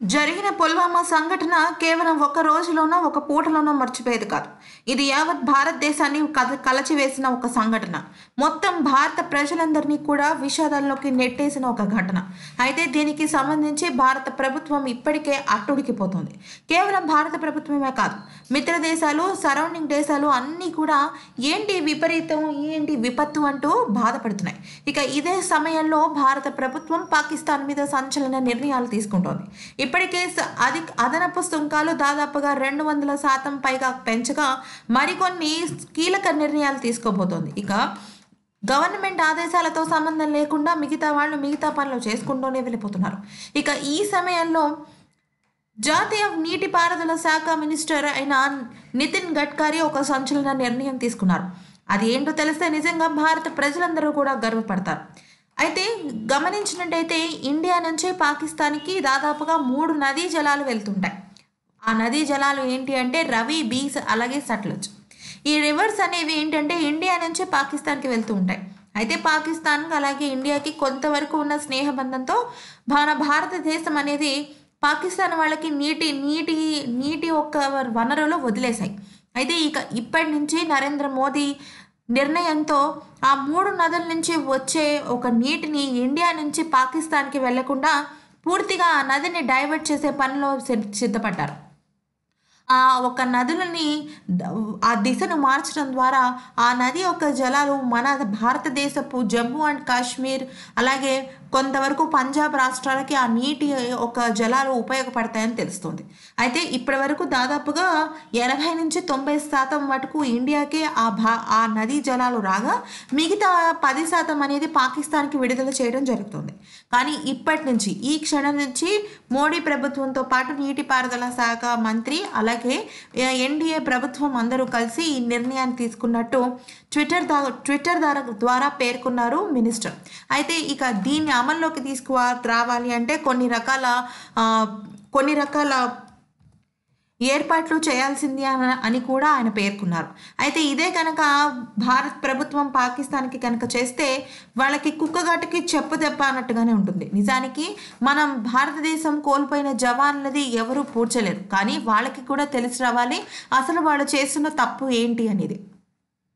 జరిగిన పుల్వామా సంఘటన కేవలం ఒక రోజులోనో ఒక పూటలోనో మర్చిపోయేది కాదు. ఇది యావత్ భారతదేశాన్ని కలచివేసిన ఒక సంఘటన. మొత్తం భారత ప్రజలందరినీ కూడా విషాదాల్లోకి నెట్టేసిన ఒక ఘటన. అయితే దీనికి సంబంధించి భారత ప్రభుత్వం ఇప్పటికే అట్టుడికిపోతుంది. కేవలం భారత ప్రభుత్వమే కాదు మిత్ర దేశాలు సరౌండింగ్ దేశాలు అన్నీ కూడా ఏంటి విపరీతం ఏంటి విపత్తు అంటూ బాధపడుతున్నాయి. ఇక ఇదే సమయంలో భారత ప్రభుత్వం పాకిస్తాన్ మీద సంచలన నిర్ణయాలు తీసుకుంటోంది. ఇప్పటికే అది అదనపు సుంకాలు దాదాపుగా రెండు వందల శాతం పైగా పెంచగా మరికొన్ని కీలక నిర్ణయాలు తీసుకోబోతోంది. ఇక గవర్నమెంట్ ఆదేశాలతో సంబంధం లేకుండా మిగతా వాళ్ళు మిగతా పనులు చేసుకుంటూనే వెళ్ళిపోతున్నారు. ఇక ఈ సమయంలో జాతీయ నీటిపారుదల శాఖ మినిస్టర్ అయిన నితిన్ గడ్కరీ ఒక సంచలన నిర్ణయం తీసుకున్నారు. అది ఏంటో తెలిస్తే నిజంగా భారత ప్రజలందరూ కూడా గర్వపడతారు. అయితే గమనించినట్టయితే ఇండియా నుంచే పాకిస్తాన్కి దాదాపుగా మూడు నదీ జలాలు వెళ్తుంటాయి. ఆ నదీ జలాలు ఏంటి అంటే రవి బీస్ అలాగే సట్లజ్. ఈ రివర్స్ అనేవి ఏంటంటే ఇండియా నుంచి పాకిస్తాన్కి వెళ్తూ ఉంటాయి. అయితే పాకిస్తాన్ అలాగే ఇండియాకి కొంతవరకు ఉన్న స్నేహబంధంతో మన భారతదేశం అనేది పాకిస్తాన్ వాళ్ళకి నీటి నీటి నీటి ఒక్క వనరులు వదిలేశాయి. అయితే ఇక ఇప్పటి నుంచి నరేంద్ర మోదీ నిర్ణయంతో ఆ మూడు నదుల నుంచి వచ్చే ఒక నీటిని ఇండియా నుంచి పాకిస్తాన్కి వెళ్ళకుండా పూర్తిగా ఆ నదిని డైవర్ట్ చేసే పనిలో సిద్ధ- సిద్ధపడ్డారు. ఆ ఒక నదులని ఆ దిశను మార్చడం ద్వారా ఆ నది యొక్క జలాలు మన భారతదేశపు జమ్మూ అండ్ కాశ్మీర్ అలాగే కొంతవరకు పంజాబ్ రాష్ట్రాలకి ఆ నీటి ఒక జలాలు ఉపయోగపడతాయని తెలుస్తుంది. అయితే ఇప్పటి వరకు దాదాపుగా ఎనభై నుంచి తొంభై శాతం మటుకు ఇండియాకే ఆ భా ఆ నదీ జలాలు రాగా మిగతా పది శాతం అనేది పాకిస్తాన్కి విడుదల చేయడం జరుగుతుంది. కానీ ఇప్పటి నుంచి ఈ క్షణం నుంచి మోడీ ప్రభుత్వంతో పాటు నీటిపారుదల శాఖ మంత్రి అలాగే ఎన్డీఏ ప్రభుత్వం అందరూ కలిసి ఈ నిర్ణయాన్ని తీసుకున్నట్టు ట్విట్టర్ ద్వారా ట్విట్టర్ ద్వారా ద్వారా పేర్కొన్నారు మినిస్టర్. అయితే ఇక దీన్ని అమల్లోకి తీసుకు రావాలి అంటే కొన్ని రకాల కొన్ని రకాల ఏర్పాట్లు చేయాల్సింది అని కూడా ఆయన పేర్కొన్నారు. అయితే ఇదే కనుక భారత్ ప్రభుత్వం పాకిస్తాన్కి కనుక చేస్తే వాళ్ళకి కుక్కగాటుకి చెప్పు దెబ్బ అన్నట్టుగానే ఉంటుంది. నిజానికి మనం భారతదేశం కోల్పోయిన జవాన్లది ఎవరూ పూడ్చలేరు. కానీ వాళ్ళకి కూడా తెలిసి రావాలి అసలు వాళ్ళు చేస్తున్న తప్పు ఏంటి అనేది.